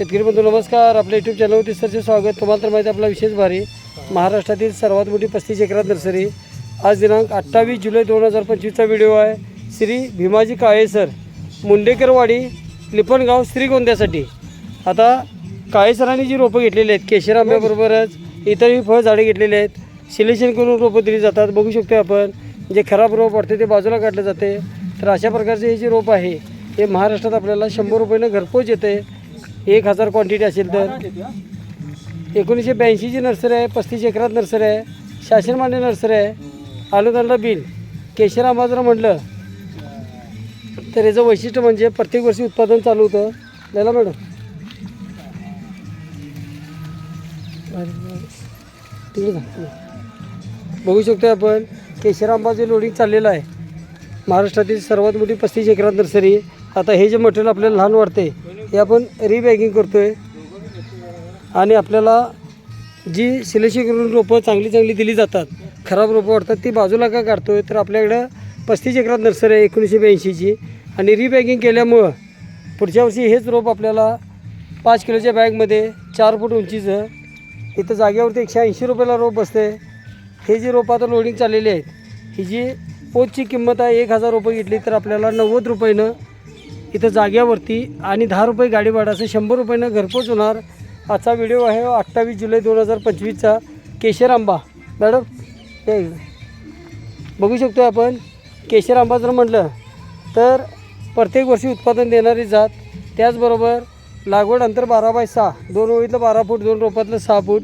शेतकरी बंधू नमस्कार. आपल्या यूट्यूब चॅनलवरती सरचे स्वागत. तुम्हाला तर माहिती आपला विशेष भारी. महाराष्ट्रातील सर्वात मोठी पस्तीस एकरात नर्सरी. आज दिनांक अठ्ठावीस जुलै दोन हजार पंचवीसचा व्हिडिओ आहे. श्री भीमाजी काळे सर मुंडेकरवाडी लिपणगाव श्रीगोंद्यासाठी आता काळे सरांनी जी रोपं घेतलेली आहेत केशर आंब्याबरोबरच इतरही फळ झाडे घेतलेली आहेत. सिलेक्शन करून रोपं दिली जातात. बघू शकतो आपण जे खराब रोप वाटते ते बाजूला काढलं जाते. तर अशा प्रकारचे हे जे रोप आहे हे महाराष्ट्रात आपल्याला शंभर रुपयानं घरपोच येते. एक हजार क्वांटिटी असेल तर. एकोणीसशे ब्याऐंशीची नर्सरी आहे पस्तीस एकरात नर्सरी आहे शासनमान्य नर्सरी आहे. अनुदानला बिल केशर आंबा जर म्हटलं. तर याचं वैशिष्ट्य म्हणजे प्रत्येक वर्षी उत्पादन चालू होतं. त्याला मॅडम. बघू शकतो आपण केशर आंबा जे लोडिंग चाललेलं आहे. महाराष्ट्रातील सर्वात मोठी पस्तीस एकरात नर्सरी. आता हे जे मटेरियल आपल्याला लहान वाटते हे आपण रिबॅगिंग करतो आहे आणि आपल्याला जी सिलेक्शन करून रोपं चांगली चांगली दिली जातात खराब रोपं वाटतात ती बाजूला का काढतो आहे तर आपल्याकडं पस्तीस एकरात नर्सरी आहे एकोणीसशे ब्याऐंशीची. आणि रिबॅगिंग केल्यामुळं पुढच्या वर्षी हेच रोप आपल्याला पाच किलोच्या बॅगमध्ये चार फूट उंचीचं इथं जागेवरती एकशे ऐंशी रुपयाला रोप बसते हे जी रोपं आता लोडिंग चाललेली आहेत ही जी पोचची किंमत आहे एक हजार रुपये घेतली तर आपल्याला नव्वद रुपयानं इथं जाग्यावरती आणि दहा रुपये गाडी भाडा असं शंभर रुपयानं घरपोच होणार आजचा व्हिडिओ आहे अठ्ठावीस जुलै दोन हजार पंचवीसचा. केशर आंबा मॅडम हे बघू शकतो आपण केशर आंबा जर म्हटलं तर प्रत्येक वर्षी उत्पादन देणारी जात त्याचबरोबर लागवड अंतर बारा बाय सहा दोन ओळीतलं बारा फूट दोन रोपातलं सहा फूट.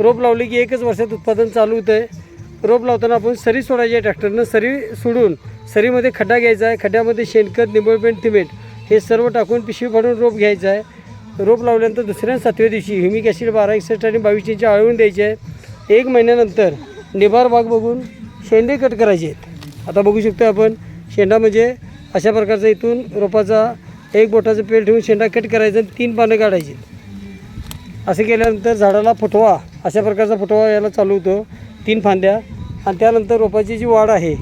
रोप लावली की एकच वर्षात उत्पादन चालू होतं आहे रोप लावताना आपण सरी सोडायची आहे ट्रॅक्टरनं सरी सोडून सरीमध्ये खड्डा घ्यायचा आहे खड्ड्यामध्ये शेणखत निंबळपेंट सिमेंट हे सर्व टाकून पिशवी फाडून रोप घ्यायचा आहे. रोप लावल्यानंतर दुसऱ्या सातव्या दिवशी ह्युमिक ॲसिड बारा एकसष्ट आणि बावीस इंच आळवून द्यायची आहे. एक महिन्यानंतर निभार भाग बघून शेंडे कट करायचे आहेत. आता बघू शकतो आपण शेंडा म्हणजे अशा प्रकारचा इथून रोपाचा एक बोटाचं पेल ठेवून शेंडा कट करायचा आणि तीन पानं काढायची असं केल्यानंतर झाडाला फुटवा अशा प्रकारचा फुटवा यायला चालू होतो तीन फांद्या. आणि त्यानंतर रोपाची जी वाढ आहे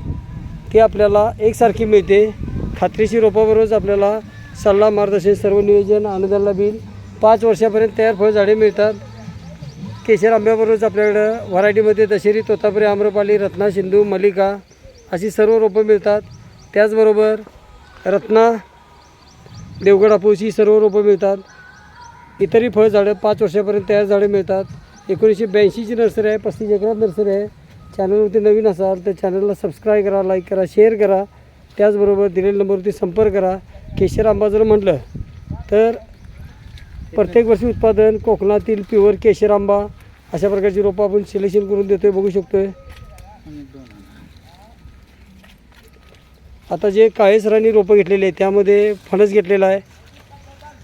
ती आपल्याला एकसारखी मिळते. खात्रीशी रोपाबरोबरच आपल्याला सल्ला मार्गदर्शन सर्व नियोजन अनुदानला बिल पाच वर्षापर्यंत तयार फळ झाडे मिळतात. केशर आंब्याबरोबरच आपल्याकडं व्हरायटीमध्ये दशेरी तोतापुरी आम्रपाली रत्ना सिंधू मलिका अशी सर्व रोपं मिळतात. त्याचबरोबर रत्ना देवगड हापूस ही सर्व रोपं मिळतात. इतरही फळझाडं पाच वर्षापर्यंत तयार झाडे मिळतात. एकोणीसशे ब्याऐंशीची नर्सरी आहे पस्तीस एकरात नर्सरी आहे. चॅनलवरती नवीन असाल तर चॅनलला सबस्क्राईब करा लाईक करा शेअर करा. त्याचबरोबर दिलेल्या नंबरवरती संपर्क करा. केशर आंबा जर म्हटलं तर प्रत्येक वर्षी उत्पादन कोकणातील प्युअर केशर आंबा अशा प्रकारची रोपं आपण सिलेक्शन करून देतोय बघू शकतोय. आता जे काळे सरांनी रोपं घेतलेली आहे त्यामध्ये फणस घेतलेला आहे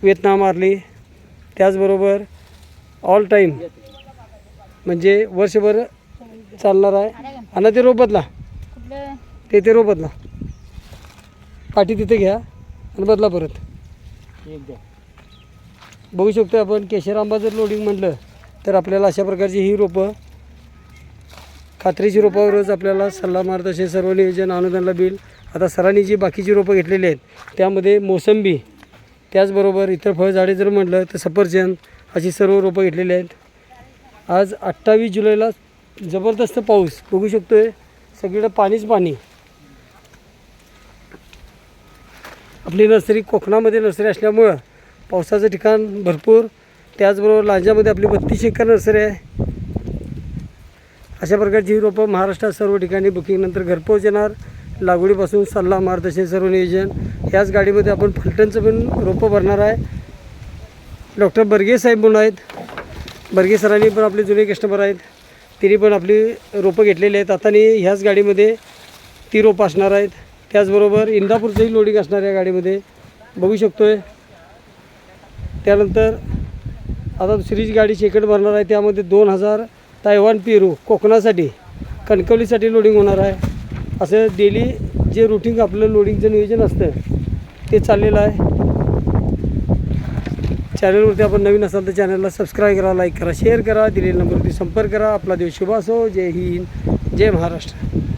वेतना मारली त्याचबरोबर ऑल टाईम म्हणजे वर्षभर चालणार आहे. आणि ते रोप बदला ते ते रोप बदला पाठी तिथे घ्या आणि बदला परत. बघू शकतो आपण केशर आंबा जर लोडिंग म्हटलं तर आपल्याला अशा प्रकारची ही रोपं खात्रीची रोपावरच आपल्याला सल्ला मार्गदर्शन सर्व नियोजन अनुदानला बिल आता सरांनी जी बाकीची रोपं घेतलेली आहेत त्यामध्ये मोसंबी त्याचबरोबर इतर फळझाडे जर म्हटलं तर सफरचंद अशी सर्व रोपं घेतलेली आहेत. आज अठ्ठावीस जुलैला जबरदस्त पाऊस. बघू शकतो आहे सगळीकडं पाणीच पाणी. आपली नर्सरी कोकणामध्ये नर्सरी असल्यामुळं पावसाचं ठिकाण भरपूर. त्याचबरोबर लांजामध्ये आपली बत्तीस एकर नर्सरी आहे. अशा प्रकारची ही रोपं महाराष्ट्रात सर्व ठिकाणी बुकिंगनंतर घरपोच येणार लागवडीपासून सल्ला मार्गदर्शन सर्व नियोजन. ह्याच गाडीमध्ये आपण फलटणचं पण रोपं भरणार आहे. डॉक्टर बर्गे साहेब म्हणून आहेत. बर्गे सरांनी पण आपले जुने कस्टमर आहेत. तिने पण आपली रोपं घेतलेली आहेत. आता ह्याच गाडीमध्ये ती रोपं असणार आहेत. त्याचबरोबर इंदापूरचंही लोडिंग असणार या गाडीमध्ये. बघू शकतो आहे त्यानंतर आता दुसरी जी गाडी शेकड भरणार आहे त्यामध्ये दोन हजार तायवान पेरू कोकणासाठी कणकवलीसाठी लोडिंग होणार आहे. असं डेली जे रुटीन आपलं लोडिंगचं नियोजन असतं ते चाललेलं आहे. चॅनलवरती आपण नवीन असाल तर चॅनलला सबस्क्राईब करा लाईक करा शेअर करा दिलेल्या नंबरवरती संपर्क करा. आपला देव शुभ असो जय हिंद जय महाराष्ट्र.